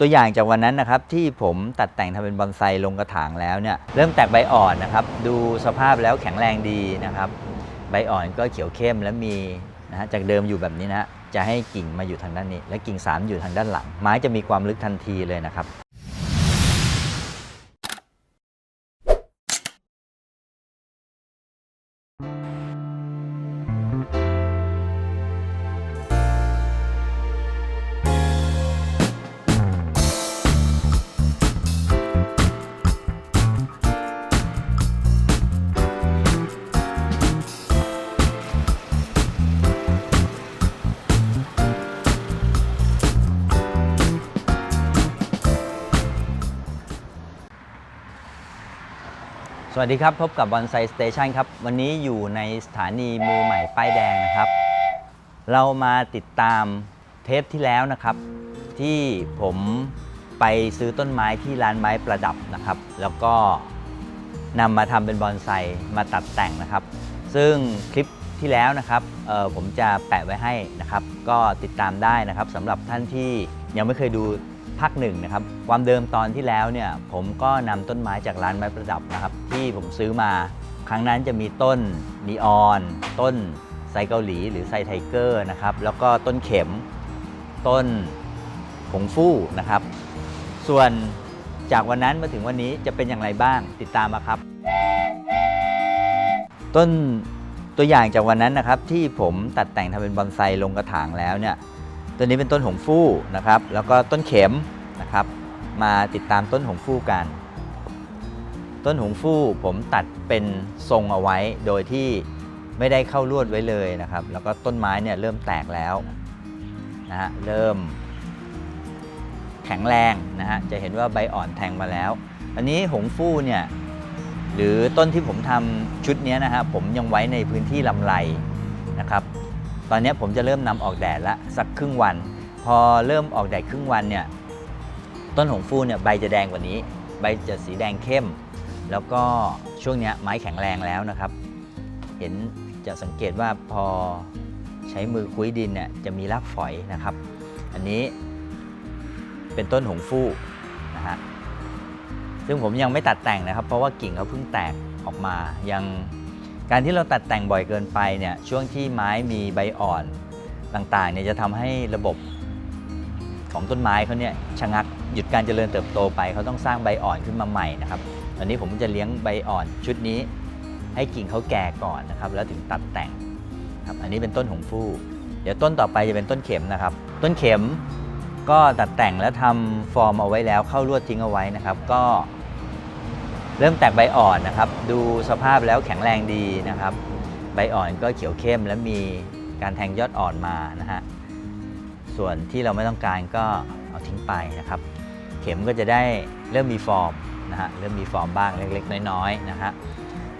ตัวอย่างจากวันนั้นนะครับที่ผมตัดแต่งทำเป็นบอนไซลงกระถางแล้วเนี่ยเริ่มแตกใบอ่อนนะครับ ดูสภาพแล้วแข็งแรงดีนะครับ ใบอ่อนก็เขียวเข้มและมีนะฮะจากเดิมอยู่แบบนี้นะฮะจะให้กิ่งมาอยู่ทางด้านนี้ และกิ่งสามอยู่ทางด้านหลัง ไม้จะมีความลึกทันทีเลยนะครับ วัสดีครับพบกับบอนไซสเตชันครับ วันนี้อยู่ในสถานีมือใหม่ป้ายแดงนะครับ เรามาติดตามเทปที่แล้วนะครับ ที่ผมไปซื้อต้นไม้ที่ร้านไม้ประดับนะครับ แล้วก็นำมาทำเป็นบอนไซมาตัดแต่งนะครับ ซึ่งคลิปที่แล้วนะครับผมจะแปะไว้ให้นะครับ ก็ติดตามได้นะครับสำหรับท่านที่ยังไม่เคยดู ภาคหนึ่งนะครับความเดิมตอนที่แล้วเนี่ยผมก็นำต้นไม้จากร้านไม้ประดับนะครับ ที่ผมซื้อมา ครั้งนั้นจะมีต้นนีออน ต้นไซเกาหลี หรือไซไทเกอร์นะครับแล้วก็ต้นเข็ม ต้นผงฟู่นะครับ ส่วนจากวันนั้นมาถึงวันนี้จะเป็นอย่างไรบ้างติดตามมาครับ ต้นตัวอย่างจากวันนั้นนะครับที่ผมตัดแต่งทำเป็นบอนไซลงกระถางแล้วเนี่ย ตัวนี้เป็นต้นหงฟู่นะครับ แล้วก็ต้นเข็มนะครับ มาติดตามต้นหงฟู่กัน ต้นหงฟู่ผมตัดเป็นทรงเอาไว้โดยที่ไม่ได้เข้าลวดไว้เลยนะครับ แล้วก็ต้นไม้เนี่ยเริ่มแตกแล้วนะฮะเริ่มแข็งแรงนะฮะจะเห็นว่าใบอ่อนแทงมาแล้ว อันนี้หงฟู่เนี่ยหรือต้นที่ผมทำชุดนี้นะฮะผมยังไว้ในพื้นที่ลำไรนะครับ ตอนนี้ผมจะเริ่มนำออกแดดละสักครึ่งวัน พอเริ่มออกแดดครึ่งวันเนี่ยต้นหงฟู่เนี่ยใบจะแดงกว่านี้ ใบจะสีแดงเข้ม แล้วก็ช่วงนี้ไม้แข็งแรงแล้วนะครับ เห็นจะสังเกตว่าพอใช้มือคุ้ยดินเนี่ยจะมีรากฝอยนะครับ อันนี้เป็นต้นหงฟู่นะฮะซึ่งผมยังไม่ตัดแต่งนะครับ เพราะว่ากิ่งเขาเพิ่งแตกออกมายัง การที่เราตัดแต่งบ่อยเกินไปเนี่ยช่วงที่ไม้มีใบอ่อนต่างๆเนี่ยจะทำให้ระบบของต้นไม้เขาเนี่ยชะงักหยุดการเจริญเติบโตไปเขาต้องสร้างใบอ่อนขึ้นมาใหม่นะครับตอนนี้ผมจะเลี้ยงใบอ่อนชุดนี้ ให้กิ่งเขาแก่ก่อนนะครับ แล้วถึงตัดแต่งครับอันนี้เป็นต้นหงฟู่เดี๋ยวต้นต่อไปจะเป็นต้นเข็มนะครับ ต้นเข็มก็ตัดแต่งแล้วทำฟอร์มเอาไว้แล้วเข้าลวดทิ้งเอาไว้นะครับ ก็ เริ่มแตกใบอ่อนนะครับ ดูสภาพแล้วแข็งแรงดีนะครับ ใบอ่อนก็เขียวเข้มและมีการแทงยอดอ่อนมานะฮะส่วนที่เราไม่ต้องการก็เอาทิ้งไปนะครับ เข็มก็จะได้เริ่มมีฟอร์มนะฮะเริ่มมีฟอร์มบ้างเล็ก ๆ น้อยๆนะฮะ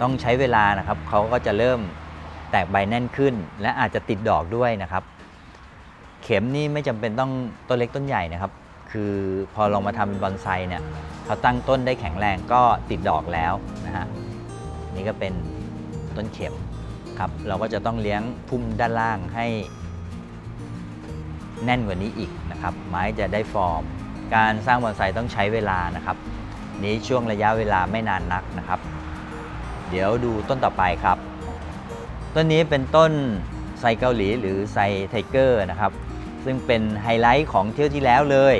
ต้องใช้เวลานะครับเขาก็จะเริ่มแตกใบแน่นขึ้น และอาจจะติดดอกด้วยนะครับ เข็มนี่ไม่จำเป็นต้องต้นเล็กต้นใหญ่นะครับ คือพอลองมาทำเป็นบอนไซเนี่ยเขาตั้งต้นได้แข็งแรงก็ติดดอกแล้วนะฮะนี่ก็เป็นต้นเข็มครับ เราก็จะต้องเลี้ยงพุ่มด้านล่างให้แน่นกว่านี้อีกนะครับ ไม้จะได้ฟอร์ม การสร้างบอนไซต้องใช้เวลานะครับ นี้ช่วงระยะเวลาไม่นานนักนะครับ เดี๋ยวดูต้นต่อไปครับ ต้นนี้เป็นต้นไซเกาหลีหรือไซไทเกอร์นะครับ ซึ่งเป็นไฮไลท์ของเที่ยวที่แล้วเลย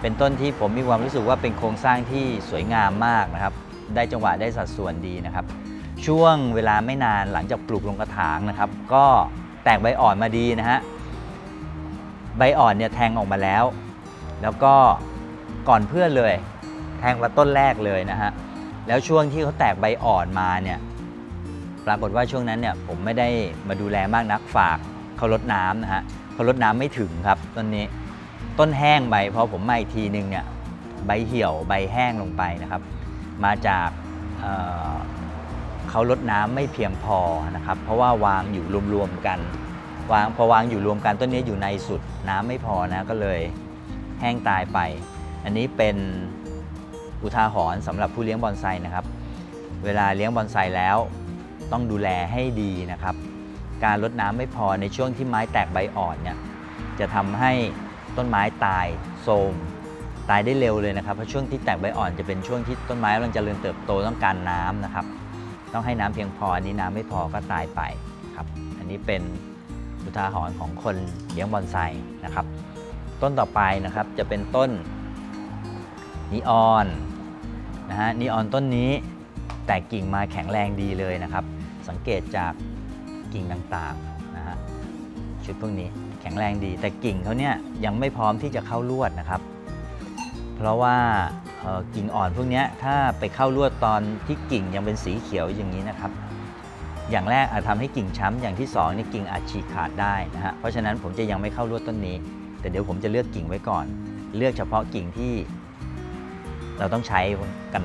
เป็นต้นที่ผมมีความรู้สึกว่าเป็นโครงสร้างที่สวยงามมากนะครับ ได้จังหวะได้สัดส่วนดีนะครับ ช่วงเวลาไม่นานหลังจากปลูกลงกระถางนะครับ ก็แตกใบอ่อนมาดีนะฮะใบอ่อนเนี่ยแทงออกมาแล้ว แล้วก็ก่อนเพื่อนเลย แทงมาต้นแรกเลยนะฮะแล้วช่วงที่เขาแตกใบอ่อนมาเนี่ยปรากฏว่าช่วงนั้นเนี่ยผมไม่ได้มาดูแลมากนักฝากเขาลดน้ำนะฮะเขาลดน้ำไม่ถึงครับต้นนี้ ต้นแห้งใบพอผมมาอีกทีนึงเนี่ยใบเหี่ยวใบแห้งลงไปนะครับ มาจากเเขาลดน้ำไม่เพียงพอนะครับ เพราะว่าวางอยู่รวมๆกันวางพอวางอยู่รวมกันต้นนี้อยู่ในสุดน้ำไม่พอนะก็เลยแห้งตายไป อันนี้เป็นอุทาหรณ์สำหรับผู้เลี้ยงบอนไซนะครับ เวลาเลี้ยงบอนไซแล้วต้องดูแลให้ดีนะครับ การลดน้ำไม่พอในช่วงที่ไม้แตกใบอ่อนเนี่ยจะทำให้ ต้นไม้ตายโทรมตายได้เร็วเลยนะครับ เพราะช่วงที่แตกใบอ่อนจะเป็นช่วงที่ต้นไม้กำลังเจริญเติบโตต้องการน้ำนะครับ ต้องให้น้ำเพียงพออันนี้น้ำไม่พอก็ตายไปครับ อันนี้เป็นอุทาหรณ์ของคนเลี้ยงบอนไซนะครับ ต้นต่อไปนะครับจะเป็นต้นนีออนนะฮะนีออนต้นนี้แตกกิ่งมาแข็งแรงดีเลยนะครับ สังเกตจากกิ่งต่างๆนะฮะชุดพวกนี้ ข็งแรงดี แต่กิ่งเขาเนี่ยยังไม่พร้อมที่จะเข้าลวดนะครับ เพราะว่ากิ่งอ่อนพวกนี้ถ้าไปเข้าลวดตอนที่กิ่งยังเป็นสีเขียวอย่างนี้นะครับ อย่างแรกอาจทำให้กิ่งช้ำอย่างที่สองนี่กิ่งอาจฉีกขาดได้นะฮะเพราะฉะนั้นผมจะยังไม่เข้าลวดต้นนี้ แต่เดี๋ยวผมจะเลือกกิ่งไว้ก่อน เลือกเฉพาะกิ่งที่ เราต้องใช้กัน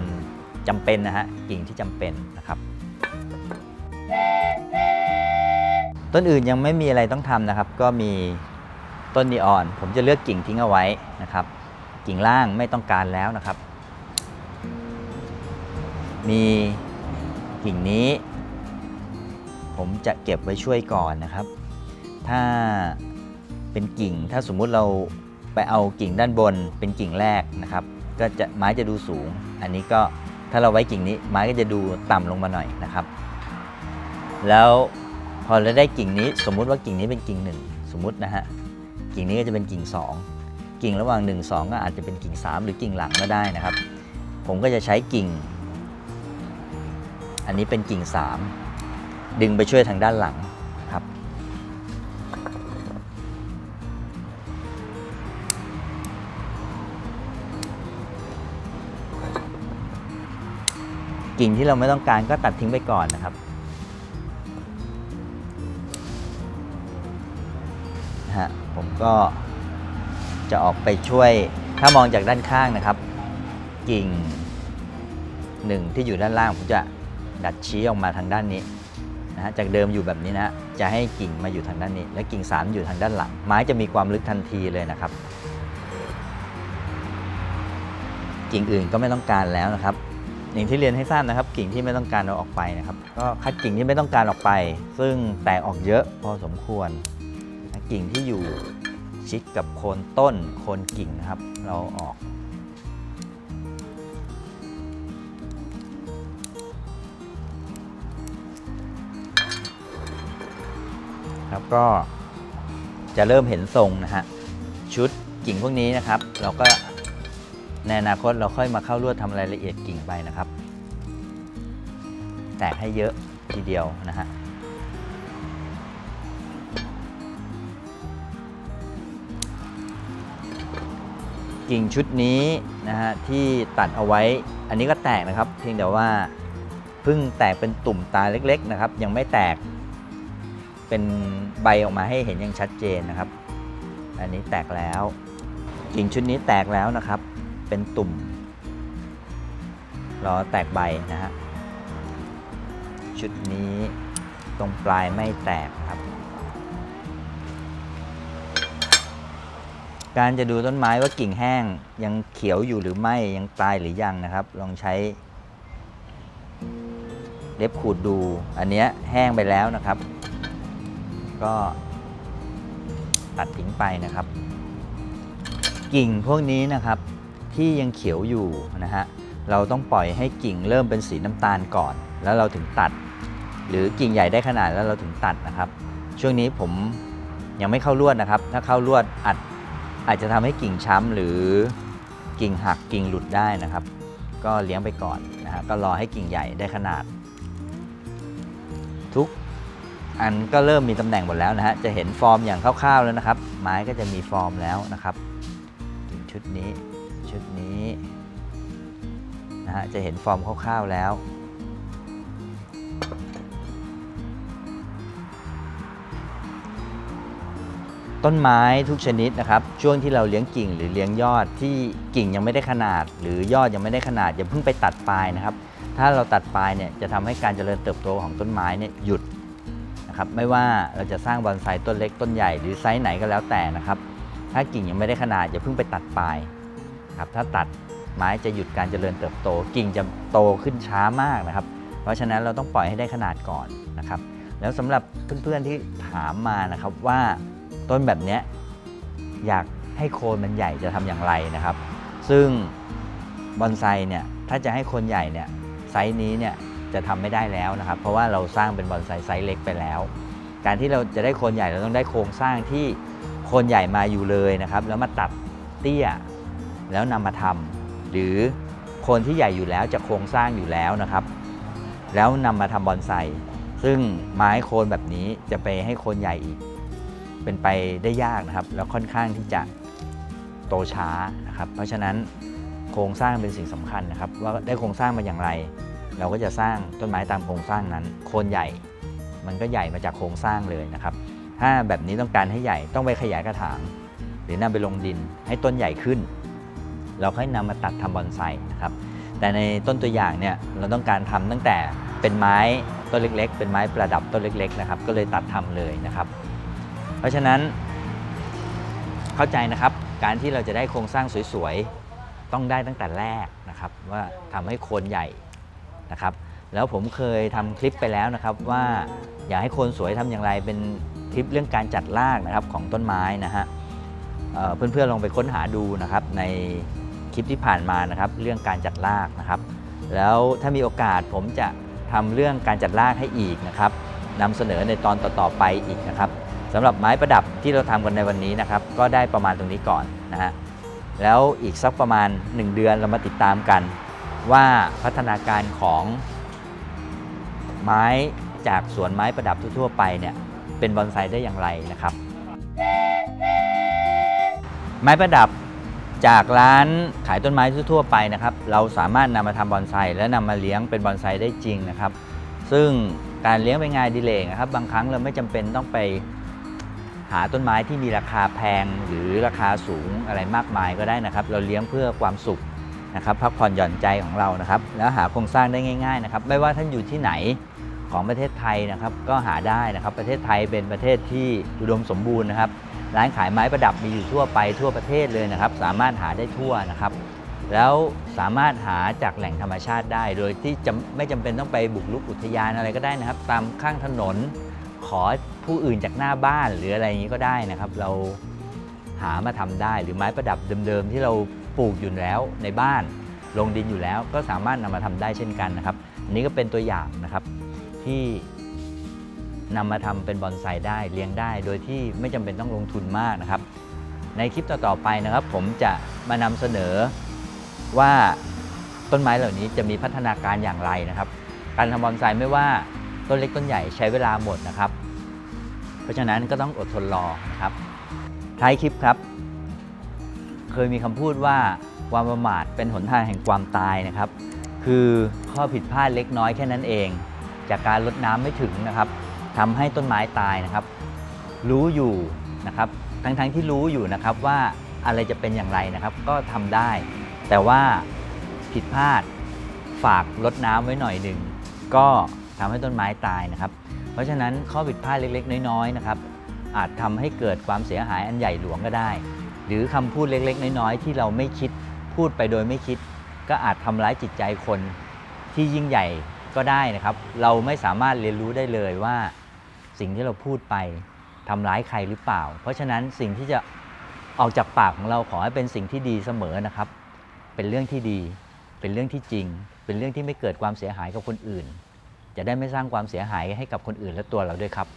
จำเป็นนะฮะกิ่งที่จำเป็นนะครับ ต้นอื่นยังไม่มีอะไรต้องทำนะครับ ก็มีต้นนีออน ผมจะเลือกกิ่งทิ้งเอาไว้นะครับ กิ่งล่างไม่ต้องการแล้วนะครับ มีกิ่งนี้ ผมจะเก็บไว้ช่วยก่อนนะครับ ถ้าเป็นกิ่งถ้าสมมุติเราไปเอากิ่งด้านบนเป็นกิ่งแรกนะครับ ก็จะไม้จะดูสูง อันนี้ก็ถ้าเราไว้กิ่งนี้ไม้ก็จะดูต่ำลงมาหน่อยนะครับ แล้ว พอเราได้กิ่งนี้สมมุติว่ากิ่งนี้เป็นกิ่งหนึ่งสมมุตินะฮะกิ่งนี้ก็จะเป็นกิ่งสองกิ่งระหว่าง 1 2 ก็อาจจะเป็นกิ่ง 3 หรือกิ่งหลังก็ได้นะครับ ผมก็จะใช้กิ่ง อันนี้เป็นกิ่ง 3 ดึงไปช่วยทางด้านหลังครับ กิ่งที่เราไม่ต้องการก็ตัดทิ้งไปก่อนนะครับ ผมก็จะออกไปช่วยถ้ามองจากด้านข้างนะครับ กิ่งหนึ่งที่อยู่ด้านล่างผมจะดัดชี้ออกมาทางด้านนี้นะฮะจากเดิมอยู่แบบนี้นะฮะจะให้กิ่งมาอยู่ทางด้านนี้ และกิ่งสามอยู่ทางด้านหลัง ไม้จะมีความลึกทันทีเลยนะครับ กิ่งอื่นก็ไม่ต้องการแล้วนะครับอย่างที่เรียนให้ทราบนะครับ กิ่งที่ไม่ต้องการเราออกไปนะครับ ก็คัดกิ่งที่ไม่ต้องการออกไป ซึ่งแตกออกเยอะพอสมควร กิ่งที่อยู่ชิดกับโคนต้นโคนกิ่งนะครับ เราออก แล้วก็จะเริ่มเห็นทรงนะฮะชุดกิ่งพวกนี้นะครับ เราก็ในอนาคตเราค่อยมาเข้าลวดทำรายละเอียดกิ่งไปนะครับ แตกให้เยอะทีเดียวนะฮะ กิ่งชุดนี้นะฮะที่ตัดเอาไว้ อันนี้ก็แตกนะครับ เพียงแต่ว่าเพิ่งแตกเป็นตุ่มตาเล็กๆนะครับ ยังไม่แตกเป็นใบออกมาให้เห็นอย่างชัดเจนนะครับ อันนี้แตกแล้ว กิ่งชุดนี้แตกแล้วนะครับ เป็นตุ่มรอแตกใบนะฮะชุดนี้ตรงปลายไม่แตก การจะดูต้นไม้ว่ากิ่งแห้งยังเขียวอยู่หรือไม่ยังตายหรือยังนะครับ ลองใช้เล็บขูดดู อันเนี้ยแห้งไปแล้วนะครับ ก็ตัดทิ้งไปนะครับ กิ่งพวกนี้นะครับที่ยังเขียวอยู่นะฮะเราต้องปล่อยให้กิ่งเริ่มเป็นสีน้ำตาลก่อน แล้วเราถึงตัด หรือกิ่งใหญ่ได้ขนาดแล้วเราถึงตัดนะครับ ช่วงนี้ผมยังไม่เข้าลวดนะครับ ถ้าเข้าลวดอัด อาจจะทำให้กิ่งช้ำหรือกิ่งหักกิ่งหลุดได้นะครับ ก็เลี้ยงไปก่อนนะฮะก็รอให้กิ่งใหญ่ได้ขนาด ทุกอันก็เริ่มมีตำแหน่งหมดแล้วนะฮะจะเห็นฟอร์มอย่างคร่าวๆแล้วนะครับ ไม้ก็จะมีฟอร์มแล้วนะครับกิ่งชุดนี้ชุดนี้นะฮะจะเห็นฟอร์มคร่าวๆแล้ว ต้นไม้ทุกชนิดนะครับ ช่วงที่เราเลี้ยงกิ่งหรือเลี้ยงยอดที่กิ่งยังไม่ได้ขนาด หรือยอดยังไม่ได้ขนาดอย่าเพิ่งไปตัดปลายนะครับ ถ้าเราตัดปลายเนี่ยจะทำให้การเจริญเติบโตของต้นไม้เนี่ยหยุดนะครับไม่ว่าเราจะสร้างบอนไซต้นเล็กต้นใหญ่หรือไซส์ไหนก็แล้วแต่นะครับ ถ้ากิ่งยังไม่ได้ขนาดอย่าเพิ่งไปตัดปลายครับถ้าตัดไม้จะหยุดการเจริญเติบโต กิ่งจะโตขึ้นช้ามากนะครับ เพราะฉะนั้นเราต้องปล่อยให้ได้ขนาดก่อนนะครับ แล้วสำหรับเพื่อนๆที่ถามมานะครับว่า ต้นแบบเนี้ยอยากให้โคนมันใหญ่จะทำอย่างไรนะครับ ซึ่งบอนไซเนี่ยถ้าจะให้คนใหญ่เนี่ยไซส์นี้เนี่ยจะทำไม่ได้แล้วนะครับ เพราะว่าเราสร้างเป็นบอนไซไซส์เล็กไปแล้ว การที่เราจะได้โคนใหญ่เราต้องได้โครงสร้างที่โคนใหญ่มาอยู่เลยนะครับ แล้วมาตัดเตี้ยแล้วนำมาทำหรือโคนที่ใหญ่อยู่แล้วจะโครงสร้างอยู่แล้วนะครับ แล้วนำมาทำบอนไซซึ่งไม้โคนแบบนี้จะไปให้โคนใหญ่อีก เป็นไปได้ยากนะครับ แล้วค่อนข้างที่จะโตช้านะครับ เพราะฉะนั้นโครงสร้างเป็นสิ่งสำคัญนะครับ ว่าได้โครงสร้างมาอย่างไร เราก็จะสร้างต้นไม้ตามโครงสร้างนั้น โคนใหญ่ มันก็ใหญ่มาจากโครงสร้างเลยนะครับ ถ้าแบบนี้ต้องการให้ใหญ่ต้องไปขยายกระถาง หรือนำไปลงดินให้ต้นใหญ่ขึ้น เราค่อยนำมาตัดทำบอนไซนะครับ แต่ในต้นตัวอย่างเนี่ยเราต้องการทำตั้งแต่เป็นไม้ต้นเล็ก ๆ เป็นไม้ประดับต้นเล็ก ๆ นะครับ ก็เลยตัดทำเลยนะครับ เพราะฉะนั้นเข้าใจนะครับ การที่เราจะได้โครงสร้างสวยๆ ต้องได้ตั้งแต่แรกนะครับ ว่าทำให้โคนใหญ่นะครับ แล้วผมเคยทำคลิปไปแล้วนะครับว่าอยากให้โคนสวยทำอย่างไรเป็นคลิปเรื่องการจัดรากนะครับของต้นไม้นะฮะเเพื่อนๆลองไปค้นหาดูนะครับในคลิปที่ผ่านมานะครับ เรื่องการจัดรากนะครับ แล้วถ้ามีโอกาสผมจะทำเรื่องการจัดรากให้อีกนะครับนำเสนอในตอนต่อๆไปอีกนะครับ สำหรับไม้ประดับที่เราทำกันในวันนี้นะครับ ก็ได้ประมาณตรงนี้ก่อนนะฮะแล้วอีกสักประมาณ 1 เดือนเรามาติดตามกัน ว่าพัฒนาการของไม้จากสวนไม้ประดับทั่วๆไปเนี่ยเป็นบอนไซได้อย่างไรนะครับ ไม้ประดับจากร้านขายต้นไม้ทั่วๆไปนะครับ เราสามารถนำมาทำบอนไซและนำมาเลี้ยงเป็นบอนไซได้จริงนะครับ ซึ่งการเลี้ยงเป็นงานดิเลกนะครับ บางครั้งเราไม่จำเป็นต้องไป หาต้นไม้ที่มีราคาแพงหรือราคาสูงอะไรมากมายก็ได้นะครับ เราเลี้ยงเพื่อความสุขนะครับพักผ่อนหย่อนใจของเรานะครับ แล้วหาโครงสร้างได้ง่าย ๆนะครับ ไม่ว่าท่านอยู่ที่ไหนของประเทศไทยนะครับ ก็หาได้นะครับ ประเทศไทยเป็นประเทศที่อุดมสมบูรณ์นะครับ ร้านขายไม้ประดับมีอยู่ทั่วไปทั่วประเทศเลยนะครับ สามารถหาได้ทั่วนะครับ แล้วสามารถหาจากแหล่งธรรมชาติได้ โดยที่ไม่จำเป็นต้องไปบุกรุกอุทยานอะไรก็ได้นะครับ ตามข้างถนน อผู้อื่นจากหน้าบ้านหรืออะไรอย่างนี้ก็ได้นะครับ เราหามาทำได้หรือไม้ประดับเดิมๆ ที่เราปลูกอยู่แล้วในบ้านลงดินอยู่แล้ว ก็สามารถนำมาทำได้เช่นกันนะครับ อันนี้ก็เป็นตัวอย่างนะครับที่นำมาทำเป็นบอนไซได้เลี้ยงได้ โดยที่ไม่จำเป็นต้องลงทุนมากนะครับ ในคลิปต่อๆไปนะครับ ผมจะมานำเสนอว่าต้นไม้เหล่านี้จะมีพัฒนาการอย่างไรนะครับ การทำบอนไซไม่ว่าต้นเล็กต้นใหญ่ใช้เวลาหมดนะครับ เพราะฉะนั้นก็ต้องอดทนรอนะครับท้ายคลิปครับ เคยมีคำพูดว่าความประมาทเป็นหนทางแห่งความตายนะครับ คือข้อผิดพลาดเล็กน้อยแค่นั้นเอง จากการลดน้ำไม่ถึงนะครับทำให้ต้นไม้ตายนะครับ รู้อยู่นะครับ ทั้งๆที่รู้อยู่นะครับว่าอะไรจะเป็นอย่างไรนะครับ ก็ทำได้ แต่ว่าผิดพลาดฝากลดน้ำไว้หน่อยหนึ่งก็ทำให้ต้นไม้ตายนะครับ เพราะฉะนั้นข้อผิดพลาดเล็กๆ น้อยๆนะครับอาจทำให้เกิดความเสียหายอันใหญ่หลวงก็ได้ หรือคำพูดเล็กๆ น้อยๆ ที่เราไม่คิดพูดไปโดยไม่คิด ก็อาจทำร้ายจิตใจคนที่ยิ่งใหญ่ก็ได้นะครับ เราไม่สามารถเรียนรู้ได้เลยว่า สิ่งที่เราพูดไปทำร้ายใครหรือเปล่า เพราะฉะนั้นสิ่งที่จะออกจากปากของเราขอให้เป็นสิ่งที่ดีเสมอนะครับ เป็นเรื่องที่ดี เป็นเรื่องที่จริง เป็นเรื่องที่ไม่เกิดความเสียหายกับคนอื่น จะได้ไม่สร้างความเสียหายให้กับคนอื่นและตัวเราด้วยครับ